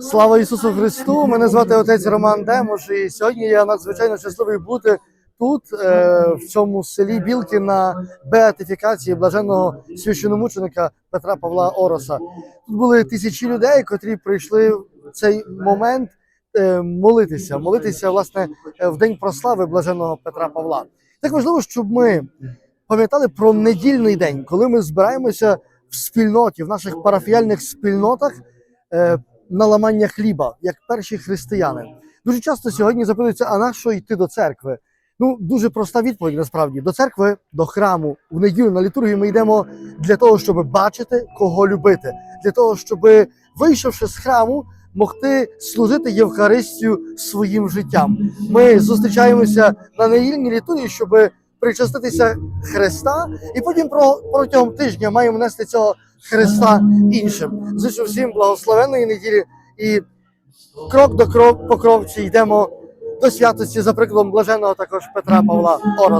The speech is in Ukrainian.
Слава Ісусу Христу! Мене звати отець Роман Демош, і сьогодні я надзвичайно щасливий бути тут, е, в цьому селі Білки, на беатифікації блаженного священомученика Петра Павла Ороса. Тут були тисячі людей, котрі прийшли в цей момент е, молитися, молитися власне е, в день прослави блаженного Петра Павла. Так важливо, щоб ми пам'ятали про недільний день, коли ми збираємося в спільноті, в наших парафіяльних спільнотах. Е, на ламання хліба, як перші християни. Дуже часто сьогодні запитуються, а на що йти до церкви? Ну, дуже проста відповідь насправді. До церкви, до храму, в неділю на літургію ми йдемо для того, щоб бачити, кого любити, для того, щоб, вийшовши з храму, могти служити Євхаристію своїм життям. Ми зустрічаємося на недільній літургії, щоб причаститися Христа, і потім про- протягом тижня маємо нести цього Христа іншим. Зичу всім благословенної неділі і крок до крок по кровці йдемо до святості за прикладом блаженого також Петра Павла Ороса.